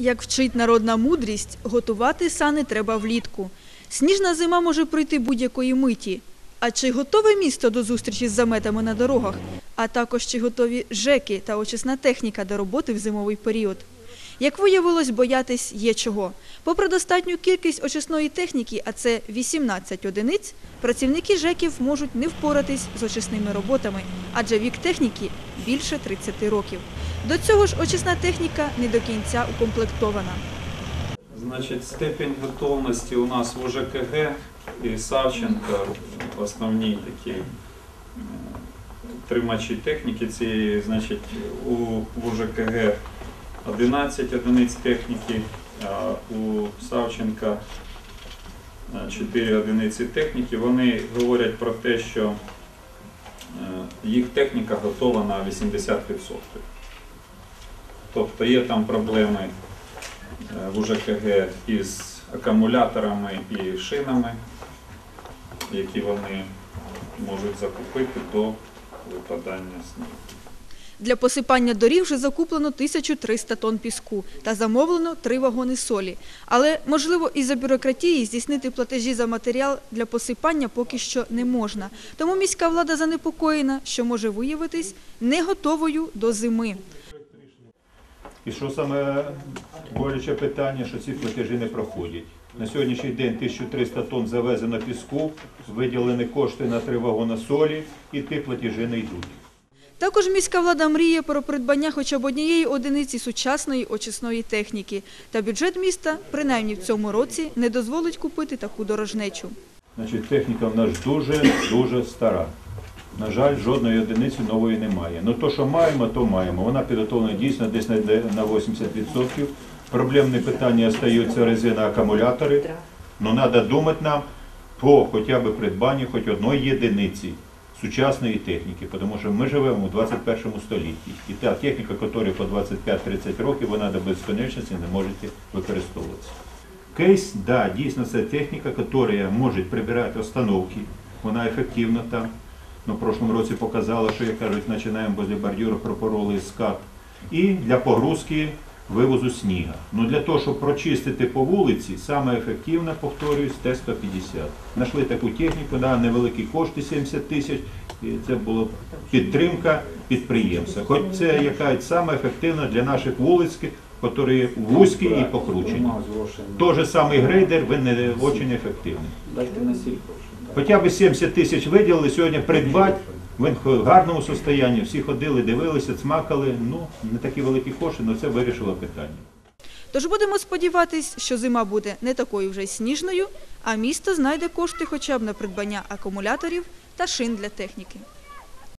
Як вчить народна мудрість, готувати сани треба влітку. Сніжна зима може прийти будь-якої миті. А чи готове місто до зустрічі з заметами на дорогах? А також чи готові ЖЕКи та очисна техніка до роботи в зимовий період? Як виявилось, боятись є чого. Попри достатню кількість очисної техніки, а це 18 одиниць, працівники ЖЕКів можуть не впоратись з очисними роботами, адже вік техніки більше 30 років. До цього ж очисна техніка не до кінця укомплектована. Значить, степень готовності у нас в УЖКГ і Савченко основні такі е, тримачі техніки цієї, значить, у в УЖКГ 11 одиниць техніки, а у Савченка 4 одиниці техніки. Вони говорять про те, що е, їх техніка готова на 80%. Тобто є там проблеми е, в УЖКГ із акумуляторами і шинами, які вони можуть закупити до випадання снігу. Для посипання доріг вже закуплено 1300 тонн піску та замовлено три вагони солі. Але, можливо, із-за бюрократії здійснити платежі за матеріал для посипання поки що не можна. Тому міська влада занепокоєна, що може виявитись не готовою до зими. І що саме болюче питання, що ці платежі не проходять. На сьогоднішній день 1300 тонн завезено піску, виділені кошти на три вагона солі, і ті платежі не йдуть. Також міська влада мріє про придбання хоча б однієї одиниці сучасної очисної техніки. Та бюджет міста, принаймні в цьому році, не дозволить купити таку дорожнечу. Значить, техніка в нас дуже-дуже стара. На жаль, жодної одиниці нової немає. Ну то, що маємо, то маємо. Вона підготовлена дійсно десь на 80%. Проблемне питання остаються резина акумулятори. Ну треба думати нам по хоча б придбанню хоч одної єдиниці сучасної техніки, тому що ми живемо у 21 столітті. І та техніка, яка по 25-30 років, вона до безконечності не може використовуватися. Кейс, да, дійсно це техніка, яка може прибирати остановки, вона ефективна там. Ну, в прошлому році показала, що, як кажуть, починаємо возле бордюра, пропороли скат. І для погрузки вивозу сніга. Ну для того, щоб прочистити по вулиці, саме ефективно, повторююсь, Т-150. Знайшли таку техніку, да, невеликі кошти 70 тисяч, і це була підтримка підприємства. Хоч це яка саме ефективна для наших вулиць, які вузькі і покручені. Той же самий грейдер, він не дуже ефективний. На. Хоча б 70 тисяч виділили сьогодні придбати, в гарному состоянні, всі ходили, дивилися, цмакали. Ну, не такі великі кошти, але це вирішило питання. Тож будемо сподіватись, що зима буде не такою вже сніжною, а місто знайде кошти хоча б на придбання акумуляторів та шин для техніки.